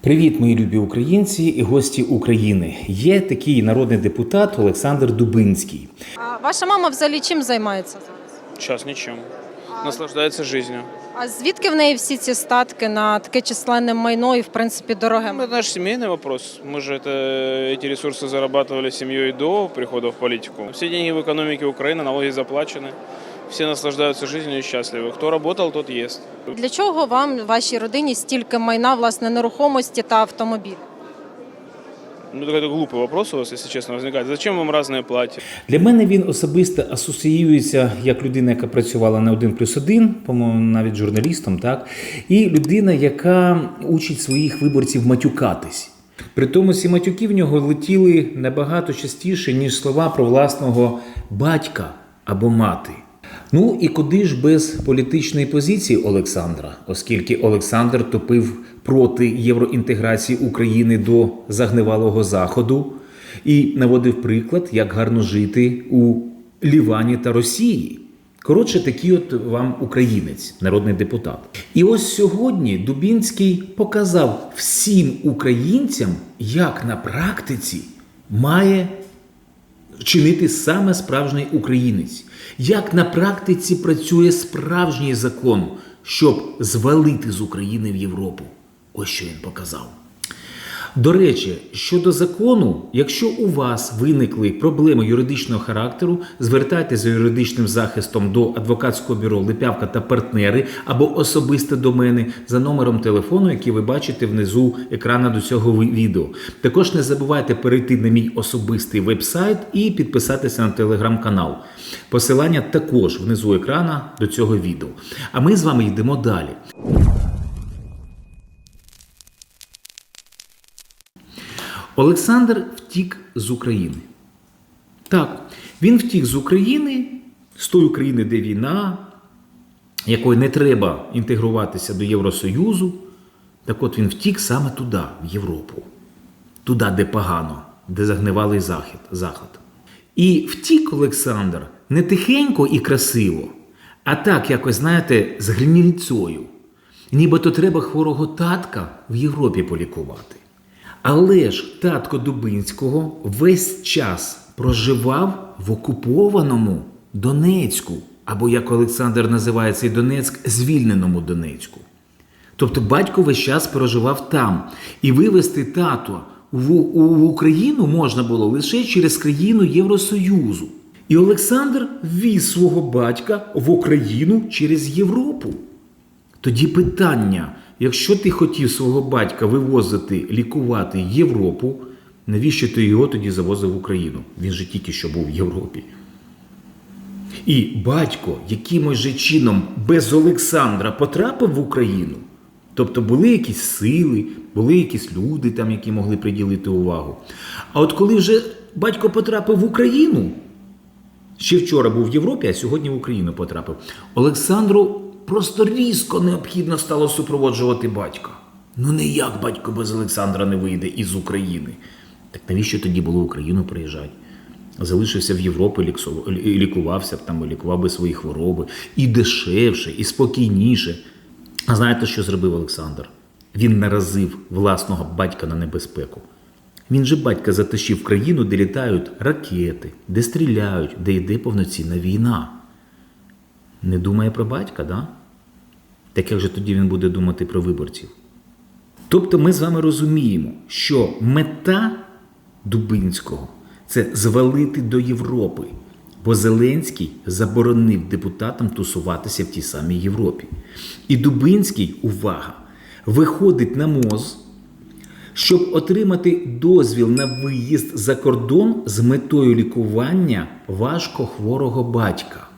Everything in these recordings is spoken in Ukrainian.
Привіт, мої любі українці і гості України. Є такий народний депутат Олександр Дубинський. А ваша мама взагалі чим займається зараз? Сейчас ничем. Наслаждается жизнью. А звідки в неї всі ці статки на таке численне майно і в принципі дороге? Ну, Это наш семейный вопрос. Мы же это, эти ресурсы зарабатывали семьей до прихода в политику. Все деньги в экономике Украины, налоги заплачены. Все наслаждаются жизнью и счастливы. Кто работал, тот ест. Для чого вам вашій родині стільки майна, власне, нерухомості та автомобілів? Ну, это глупый вопрос у вас, если честно, возникает. Зачем вам разные платья? Для мене він особисто асоціюється як людина, яка працювала на 1 плюс 1, по-моєму, навіть журналістом, так? І людина, яка учить своїх виборців матюкатись. При тому ці матюки в нього летіли набагато частіше, ніж слова про власного батька або мати. Ну і куди ж без політичної позиції Олександра, оскільки Олександр топив проти євроінтеграції України до загнивалого заходу і наводив приклад, як гарно жити у Лівані та Росії. Коротше, такий от вам українець, народний депутат. І ось сьогодні Дубінський показав всім українцям, як на практиці має чинити саме справжній українець. Як на практиці працює справжній закон, щоб звалити з України в Європу. Ось що він показав. До речі, щодо закону, якщо у вас виникли проблеми юридичного характеру, звертайтеся за юридичним захистом до адвокатського бюро Липявка та партнери або особисто до мене за номером телефону, який ви бачите внизу екрана до цього відео. Також не забувайте перейти на мій особистий вебсайт і підписатися на телеграм-канал. Посилання також внизу екрана до цього відео. А ми з вами йдемо далі. Олександр втік з України. Так, він втік з України, з тої України, де війна, якої не треба інтегруватися до Євросоюзу. Так от він втік саме туди, в Європу, туди, де погано, де загнивалий захід, захід. І втік Олександр не тихенько і красиво, а так якось, знаєте, з гнільцою. Нібито треба хворого татка в Європі полікувати. Але ж татко Дубинського весь час проживав в окупованому Донецьку, або як Олександр називає цей Донецьк, звільненому Донецьку. Тобто батько весь час проживав там. І вивезти тато в, Україну можна було лише через країну Євросоюзу. І Олександр ввіз свого батька в Україну через Європу. Тоді питання: якщо ти хотів свого батька вивозити, лікувати Європу, навіщо ти його тоді завозив в Україну? Він же тільки що був в Європі. І батько якимось же чином без Олександра потрапив в Україну. Тобто були якісь сили, були якісь люди, там, які могли приділити увагу. А от коли вже батько потрапив в Україну, Ще вчора був в Європі, а сьогодні в Україну потрапив. Олександру просто різко необхідно стало супроводжувати батька. Ну ніяк батько без Олександра не вийде із України. Так навіщо тоді було в Україну приїжджати? Залишився в Європі, лікувався там, лікував би свої хвороби. І дешевше, і спокійніше. А знаєте, що зробив Олександр? Він наразив власного батька на небезпеку. Він же батька затащив країну, де літають ракети, де стріляють, де йде повноцінна війна. Не думає про батька, да? Так як же тоді він буде думати про виборців? Тобто ми з вами розуміємо, що мета Дубинського це звалити до Європи, бо Зеленський заборонив депутатам тусуватися в тій самій Європі. І Дубинський, увага, виходить на МОЗ, щоб отримати дозвіл на виїзд за кордон з метою лікування важкохворого батька.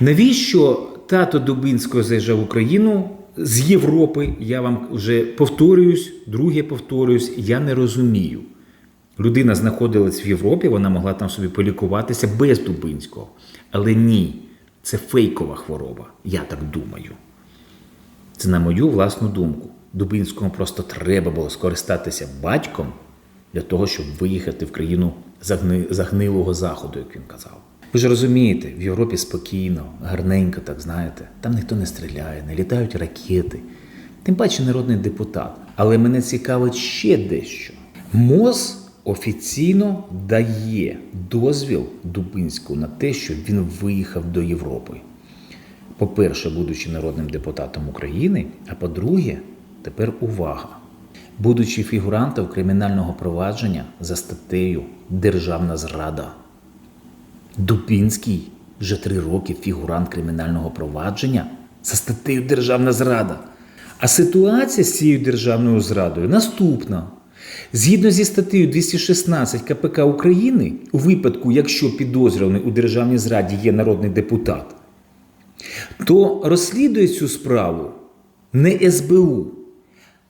Навіщо тато Дубинського заїжджав в Україну з Європи? Я вам вже повторююсь, друге повторююсь, я не розумію. Людина знаходилась в Європі, вона могла там собі полікуватися без Дубинського. Але ні, це фейкова хвороба, я так думаю. Це на мою власну думку. Дубинському просто треба було скористатися батьком для того, щоб виїхати в країну загни... загнилого заходу, як він казав. Ви ж розумієте, в Європі спокійно, гарненько, так знаєте, там ніхто не стріляє, не літають ракети. Тим паче народний депутат. Але мене цікавить ще дещо. МОЗ офіційно дає дозвіл Дубинську на те, щоб він виїхав до Європи. По-перше, будучи народним депутатом України, а по-друге, тепер увага. Будучи фігурантом кримінального провадження за статтею Державна зрада. Дубінський вже три роки фігурант кримінального провадження за статтею Державна зрада. А ситуація з цією державною зрадою наступна. Згідно зі статтею 216 КПК України, у випадку, якщо підозрюваний у державній зраді є народний депутат, то розслідує цю справу не СБУ.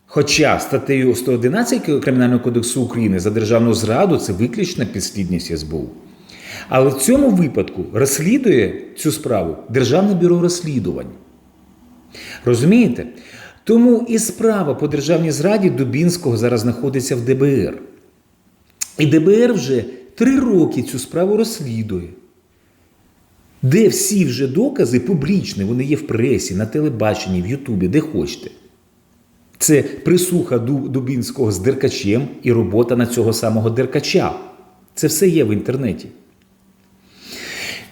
Хоча статтею 111 Кримінального кодексу України за державну зраду це виключна підслідність СБУ. Але в цьому випадку розслідує цю справу Державне бюро розслідувань. Розумієте? Тому і справа по державній зраді Дубінського зараз знаходиться в ДБР. І ДБР вже три роки цю справу розслідує. Де всі вже докази публічні, вони є в пресі, на телебаченні, в Ютубі, де хочете. Це присуха Дубінського з Деркачем і робота на цього самого Деркача. Це все є в інтернеті.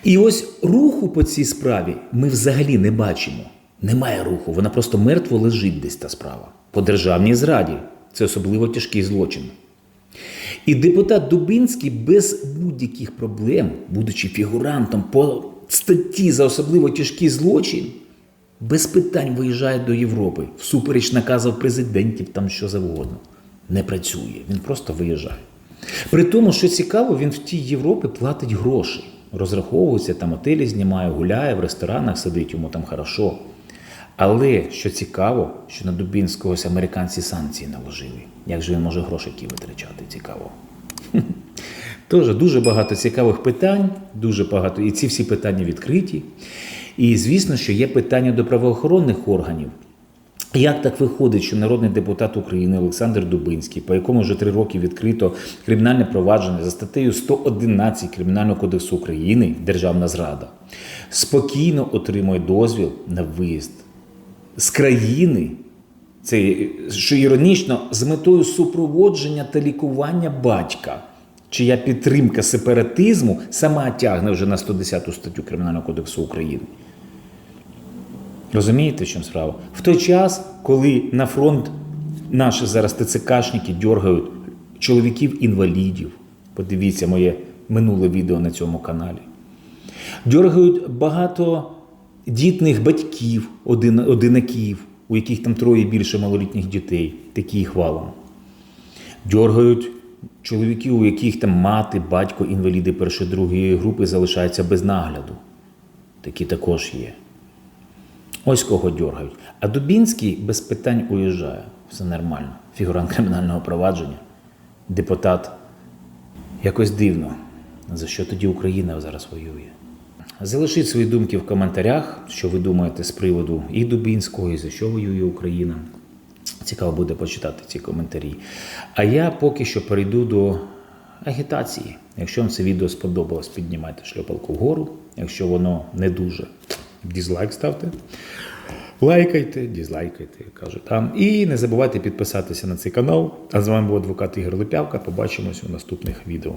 І ось руху по цій справі ми взагалі не бачимо. Немає руху, вона просто мертво лежить десь та справа. По державній зраді. Це особливо тяжкий злочин. І депутат Дубинський без будь-яких проблем, будучи фігурантом по статті за особливо тяжкий злочин, без питань виїжджає до Європи, всупереч наказів президентів, там що завгодно. Не працює, він просто виїжджає. При тому, що цікаво, він в тій Європі платить гроші, розраховується, там отелі знімає, гуляє, в ресторанах сидить, йому там хорошо. Але що цікаво, що на Дубінського ось американці санкції наложили. Як же він може гроші які витрачати? Цікаво. Тож дуже багато цікавих питань, дуже багато, і ці всі питання відкриті. І звісно, що є питання до правоохоронних органів. Як так виходить, що народний депутат України Олександр Дубинський, по якому вже три роки відкрито кримінальне провадження за статтею 111 Кримінального кодексу України Державна зрада, спокійно отримує дозвіл на виїзд з країни, це що іронічно, з метою супроводження та лікування батька, чия підтримка сепаратизму сама тягне вже на 110 статтю Кримінального кодексу України. Розумієте, в чому справа? В той час, коли на фронт наші зараз ТЦКшники дергають чоловіків-інвалідів, подивіться моє минуле відео на цьому каналі, дергають багато дітних батьків, один, одинаків, у яких там троє більше малолітніх дітей, такі їх валом. Дергають чоловіків, у яких там мати, батько, інваліди першої другої групи залишаються без нагляду. Такі також є. Ось кого дергають. А Дубінський без питань уїжджає. Все нормально. Фігурант кримінального провадження, депутат. Якось дивно. За що тоді Україна зараз воює? Залишіть свої думки в коментарях, що ви думаєте з приводу і Дубінського, і за що воює Україна. Цікаво буде почитати ці коментарі. А я поки що перейду до агітації. Якщо вам це відео сподобалось, піднімайте шльопалку вгору. Якщо воно не дуже, дізлайк ставте. Лайкайте, дізлайкайте, як кажу. там. І не забувайте підписатися на цей канал. А з вами був адвокат Ігор Липявка. Побачимось у наступних відео.